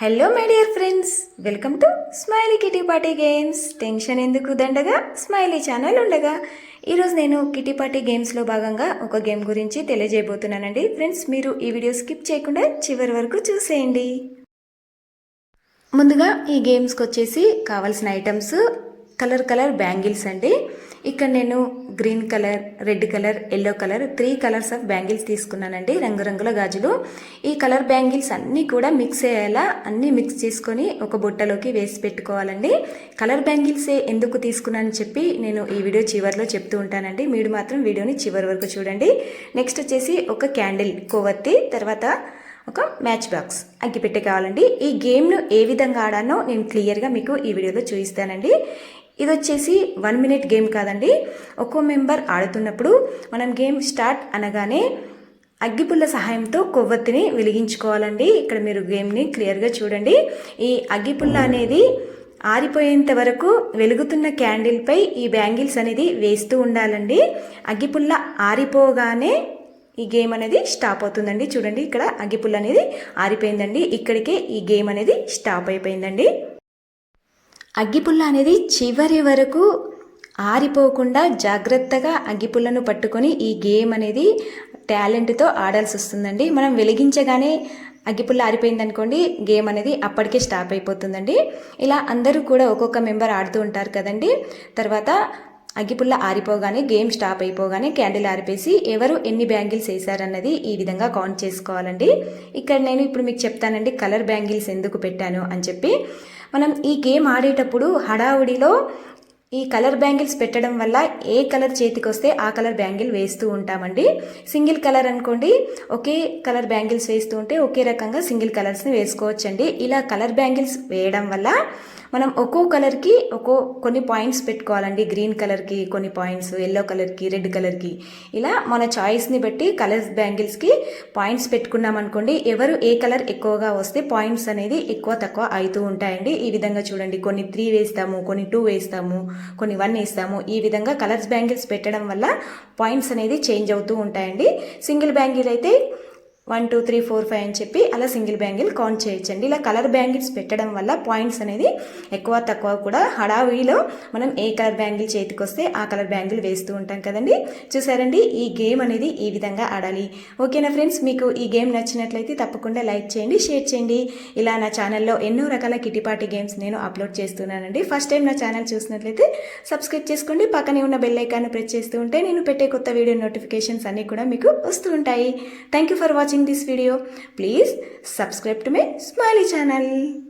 Hello my dear friends welcome to smiley kitty party games tension ఎందుకు దండగా? Smiley channel ఉండగా. ఈరోజు నేను కిటీ పార్టీ గేమ్స్లో భాగంగా ఒక గేమ్ గురించి తెలియజేయబోతున్నానండి. ఫ్రెండ్స్ మీరు ఈ వీడియో స్కిప్ చేయకుండా చివరి వరకు చూసేయండి. ముందుగా ఈ గేమ్స్కి వచ్చేసి కావాల్సిన ఐటమ్స్ కలర్ కలర్ బ్యాంగిల్స్ అండి. ఇక్కడ నేను green colour red colour yellow colour three colours of bangles తీసుకున్నానండి రంగురంగుల గాజులు. ఈ కలర్ బ్యాంగిల్స్ అన్నీ కూడా మిక్స్ అయ్యేలా అన్నీ మిక్స్ చేసుకొని ఒక బుట్టలోకి వేసి పెట్టుకోవాలండి. కలర్ బ్యాంగిల్సే ఎందుకు తీసుకున్నానని చెప్పి నేను ఈ వీడియో చివరిలో చెప్తూ ఉంటానండి. మీరు మాత్రం వీడియోని చివరి వరకు చూడండి. నెక్స్ట్ వచ్చేసి ఒక క్యాండిల్ కొవ్వొత్తి తర్వాత ఒక మ్యాచ్ బాక్స్ అగ్గిపెట్టె కావాలండి. ఈ గేమ్ను ఏ విధంగా ఆడానో నేను క్లియర్గా మీకు ఈ వీడియోలో చూపిస్తానండి. ఇది వచ్చేసి వన్ మినిట్ గేమ్ కాదండి. ఒక్కో మెంబర్ ఆడుతున్నప్పుడు మనం గేమ్ స్టార్ట్ అనగానే అగ్గిపుల్ల సహాయంతో కొవ్వొత్తిని వెలిగించుకోవాలండి. ఇక్కడ మీరు గేమ్ని క్లియర్గా చూడండి. ఈ అగ్గిపుల్ల అనేది ఆరిపోయేంత వరకు వెలుగుతున్న క్యాండిల్పై ఈ బ్యాంగిల్స్ అనేది వేస్తూ ఉండాలండి. అగ్గిపుల్ల ఆరిపోగానే ఈ గేమ్ అనేది స్టాప్ అవుతుందండి. చూడండి ఇక్కడ అగ్గిపుల్ల అనేది ఆరిపోయిందండి. ఇక్కడికే ఈ గేమ్ అనేది స్టాప్ అయిపోయిందండి. అగ్గిపుల్ల అనేది చివరి వరకు ఆరిపోకుండా జాగ్రత్తగా అగ్గిపుల్లను పట్టుకొని ఈ గేమ్ అనేది టాలెంట్తో ఆడాల్సి వస్తుందండి. మనం వెలిగించగానే అగ్గిపుల్ల ఆరిపోయింది అనుకోండి గేమ్ అనేది అప్పటికే స్టాప్ అయిపోతుందండి. ఇలా అందరూ కూడా ఒక్కొక్క మెంబర్ ఆడుతూ ఉంటారు కదండి. తర్వాత అగ్గిపుల్ల ఆరిపోగానే గేమ్ స్టాప్ అయిపోగానే క్యాండిల్ ఆరిపేసి ఎవరు ఎన్ని బ్యాంగిల్స్ వేసారన్నది ఈ విధంగా కౌంట్ చేసుకోవాలండి. ఇక్కడ నేను ఇప్పుడు మీకు చెప్తానండి కలర్ బ్యాంగిల్స్ ఎందుకు పెట్టాను అని చెప్పి. మనం ఈ గేమ్ ఆడేటప్పుడు హడావుడిలో ఈ కలర్ బ్యాంగిల్స్ పెట్టడం వల్ల ఏ కలర్ చేతికి వస్తే ఆ కలర్ బ్యాంగిల్ వేస్తూ ఉంటామండి. సింగిల్ కలర్ అనుకోండి ఒకే కలర్ బ్యాంగిల్స్ వేస్తూ ఉంటే ఒకే రకంగా సింగిల్ కలర్స్ని వేసుకోవచ్చండి. ఇలా కలర్ బ్యాంగిల్స్ వేయడం వల్ల మనం ఒక్కో కలర్కి ఒక్కో కొన్ని పాయింట్స్ పెట్టుకోవాలండి. గ్రీన్ కలర్కి కొన్ని పాయింట్స్ ఎల్లో కలర్కి రెడ్ కలర్కి. ఇలా మన చాయిస్ని బట్టి కలర్స్ బ్యాంగిల్స్కి పాయింట్స్ పెట్టుకున్నాం అనుకోండి ఎవరు ఏ కలర్ ఎక్కువగా వస్తే పాయింట్స్ అనేది ఎక్కువ తక్కువ అవుతూ ఉంటాయండి. ఈ విధంగా చూడండి కొన్ని త్రీ వేస్తాము కొన్ని టూ వేస్తాము కొన్ని వన్ ఇస్తాము. ఈ విధంగా కలర్స్ బ్యాంగిల్స్ పెట్టడం వల్ల పాయింట్స్ అనేది చేంజ్ అవుతూ ఉంటాయండి. సింగిల్ బ్యాంగిల్ అయితే one two three four five అని చెప్పి అలా సింగిల్ బ్యాంగిల్ కౌంట్ చేయొచ్చండి. ఇలా కలర్ బ్యాంగిల్స్ పెట్టడం వల్ల పాయింట్స్ అనేది ఎక్కువ తక్కువ కూడా హడావిడిలో మనం ఏ కలర్ బ్యాంగిల్ చేతికి వస్తే ఆ కలర్ బ్యాంగిల్ వేస్తూ ఉంటాం కదండి. చూసారండి ఈ గేమ్ అనేది ఈ విధంగా ఆడాలి. ఓకేనా ఫ్రెండ్స్ మీకు ఈ గేమ్ నచ్చినట్లయితే తప్పకుండా లైక్ చేయండి షేర్ చేయండి. ఇలా నా ఛానల్లో ఎన్నో రకాల కిటిపాటి గేమ్స్ నేను అప్లోడ్ చేస్తున్నానండి. ఫస్ట్ టైం నా ఛానల్ చూసినట్లయితే సబ్స్క్రైబ్ చేసుకోండి పక్కనే ఉన్న బెల్ ఐకాన్ ప్రెస్ చేస్తూ ఉంటే నేను పెట్టే కొత్త వీడియో నోటిఫికేషన్స్ అన్నీ కూడా మీకు వస్తూ ఉంటాయి. Thank you for watching. This video. Please subscribe to my Smiley channel.